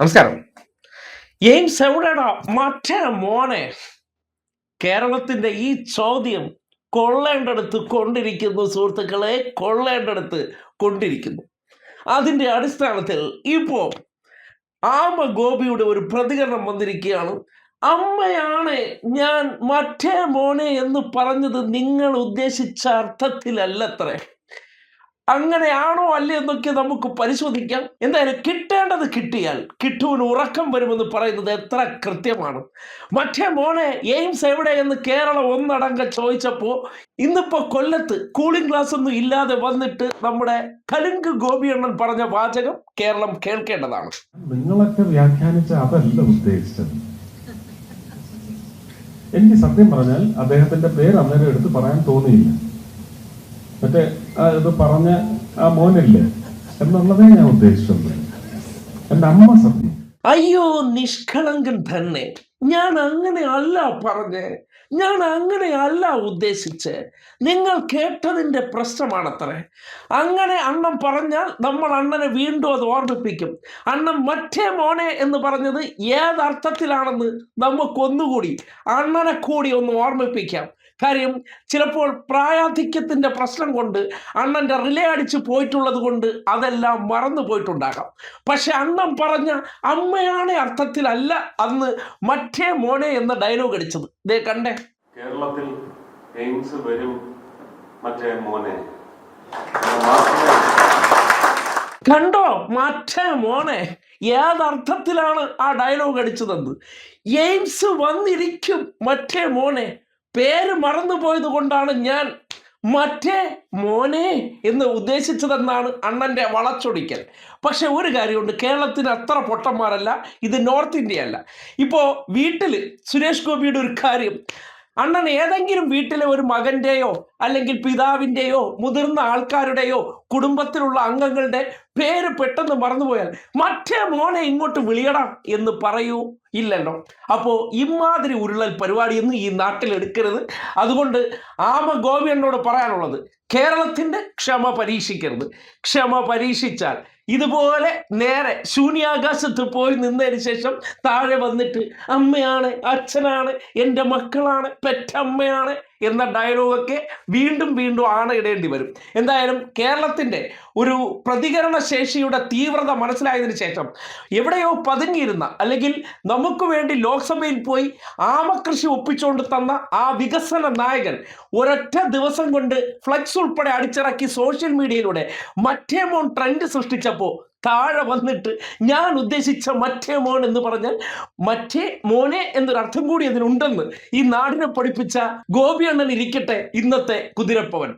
നമസ്കാരം. എയിംസ് എവിടെടാ? മറ്റേ മോനെ കേരളത്തിന്റെ ഈ ചോദ്യം കൊള്ളേണ്ടടുത്ത് കൊണ്ടിരിക്കുന്നു സുഹൃത്തുക്കളെ കൊള്ളേണ്ടടുത്ത് കൊണ്ടിരിക്കുന്നു. അതിന്റെ അടിസ്ഥാനത്തിൽ ഇപ്പോൾ ആമ ഗോപിയുടെ ഒരു പ്രതികരണം വന്നിരിക്കുകയാണ്. അമ്മയാണ് ഞാൻ മറ്റേ മോനെ എന്ന് പറഞ്ഞത് നിങ്ങൾ ഉദ്ദേശിച്ച അർത്ഥത്തിലല്ലത്രേ. അങ്ങനെയാണോ അല്ലേ എന്നൊക്കെ നമുക്ക് പരിശോധിക്കാം. എന്തായാലും കിട്ടേണ്ടത് കിട്ടിയാൽ കിട്ടുവിന് ഉറക്കം വരുമെന്ന് പറയുന്നത് എത്ര കൃത്യമാണ്. മറ്റേ മോനെ എയിംസ് എവിടെ എന്ന് കേരളം ഒന്നടങ്ക ചോദിച്ചപ്പോൾ ഇന്നിപ്പോൾ കൊല്ലത്ത് കൂളിംഗ് ഗ്ലാസ് ഒന്നും ഇല്ലാതെ വന്നിട്ട് നമ്മുടെ കലുങ്ക് ഗോപിയണ്ണൻ പറഞ്ഞ വാചകം കേരളം കേൾക്കേണ്ടതാണ്. നിങ്ങളൊക്കെ വ്യാഖ്യാനിച്ച അതല്ല ഉദ്ദേശിച്ചത്. എനിക്ക് സത്യം പറഞ്ഞാൽ അദ്ദേഹത്തിന്റെ പേര് അന്നേരം എടുത്ത് പറയാൻ തോന്നിയില്ല. മറ്റേ ഇത് പറഞ്ഞ ആ മോനില്ലേ? എന്നുള്ളതേ ഞാൻ ഉദ്ദേശിച്ചത്. എന്റെ അമ്മ സത്യം. അയ്യോ നിഷ്കളങ്കൻ തന്നെ. ഞാൻ അങ്ങനെ അല്ല പറഞ്ഞേ. ഞാൻ അങ്ങനെ അല്ല ഉദ്ദേശിച്ച്. നിങ്ങൾ കേട്ടതിന്റെ പ്രശ്നമാണത്രേ. അങ്ങനെ അണ്ണൻ പറഞ്ഞാൽ നമ്മൾ അണ്ണനെ വീണ്ടും അത് ഓർമ്മിപ്പിക്കും. അണ്ണൻ മറ്റേ മോനെ എന്ന് പറഞ്ഞത് ഏതർത്ഥത്തിലാണെന്ന് നമുക്കൊന്നുകൂടി അണ്ണനെ കൂടി ഒന്ന് ഓർമ്മിപ്പിക്കാം. കാര്യം ചിലപ്പോൾ പ്രായാധിക്യത്തിന്റെ പ്രശ്നം കൊണ്ട് അണ്ണന്റെ റിലേ അടിച്ച് പോയിട്ടുള്ളത് കൊണ്ട് അതെല്ലാം മറന്നു പോയിട്ടുണ്ടാകാം. പക്ഷെ അണ്ണൻ പറഞ്ഞ അമ്മയാണ് അർത്ഥത്തിലല്ല അന്ന് മറ്റേ മോനെ എന്ന ഡയലോഗ് അടിച്ചത്. ദേ കണ്ടേ. കേരളത്തിൽ എയിംസ് വരും മറ്റേ മോനെ. കണ്ടോ? മറ്റേ മോനെ. ഏതർത്ഥത്തിലാണ് ആ ഡയലോഗ് അടിച്ചതെന്ന്. എയിംസ് വന്നിരിക്കും മറ്റേ മോനെ. പേര് മറന്നു പോയത് കൊണ്ടാണ് ഞാൻ മറ്റേ മോനെ എന്ന് ഉദ്ദേശിച്ചതെന്നാണ് അണ്ണന്റെ വളച്ചൊടിക്കൽ. പക്ഷെ ഒരു കാര്യമുണ്ട് കേരളത്തിന് അത്ര പൊട്ടന്മാരല്ല ഇത് നോർത്ത് ഇന്ത്യ അല്ല. ഇപ്പോൾ വീട്ടിൽ സുരേഷ് ഗോപിയുടെ ഒരു കാര്യം അണ്ണൻ ഏതെങ്കിലും വീട്ടിലെ ഒരു മകന്റെയോ അല്ലെങ്കിൽ പിതാവിന്റെയോ മുതിർന്ന ആൾക്കാരുടെയോ കുടുംബത്തിലുള്ള അംഗങ്ങളുടെ പേര് പെട്ടെന്ന് മറന്നുപോയാൽ മറ്റേ മോനെ ഇങ്ങോട്ട് വിളിയടാ എന്ന് പറയൂ ഇല്ലല്ലോ. അപ്പോൾ ഇമാതിരി ഉരുളൽ പരിപാടിയൊന്നും ഈ നാട്ടിൽ എടുക്കരുത്. അതുകൊണ്ട് ആമ ഗോപിയണ്ണോട് പറയാനുള്ളത് കേരളത്തിന്റെ ക്ഷമ പരീക്ഷിക്കരുത്. ക്ഷമ പരീക്ഷിച്ചാൽ ഇതുപോലെ നേരെ ശൂന്യാകാശത്ത് പോയി നിന്നതിന് ശേഷം താഴെ വന്നിട്ട് അമ്മയാണ് അച്ഛനാണ് എന്റെ മക്കളാണ് പെറ്റമ്മയാണ് എന്ന ഡയലോഗൊക്കെ വീണ്ടും വീണ്ടും ആണയിടേണ്ടി വരും. എന്തായാലും കേരളത്തിന്റെ ഒരു പ്രതികരണ ശേഷിയുടെ തീവ്രത മനസ്സിലായതിനു ശേഷം എവിടെയോ പതുങ്ങിയിരുന്ന അല്ലെങ്കിൽ നമുക്ക് വേണ്ടി ലോക്സഭയിൽ പോയി ആമകൃഷി ഒപ്പിച്ചുകൊണ്ട് തന്ന ആ വികസന നായകൻ ഒരൊറ്റ ദിവസം കൊണ്ട് ഫ്ലക്സ് ഉൾപ്പെടെ അടിച്ചിറക്കി സോഷ്യൽ മീഡിയയിലൂടെ മറ്റേ മോൺ ട്രെൻഡ് സൃഷ്ടിച്ചപ്പോൾ താഴെ വന്നിട്ട് ഞാൻ ഉദ്ദേശിച്ച മറ്റേ മോൻ എന്ന് പറഞ്ഞാൽ മറ്റേ മോനെ എന്നൊരർത്ഥം കൂടി അതിനുണ്ടെന്ന് ഈ നാടിനെ പഠിപ്പിച്ച ഗോപിയണ്ണൻ ഇരിക്കട്ടെ ഇന്നത്തെ കുതിരപ്പവൻ.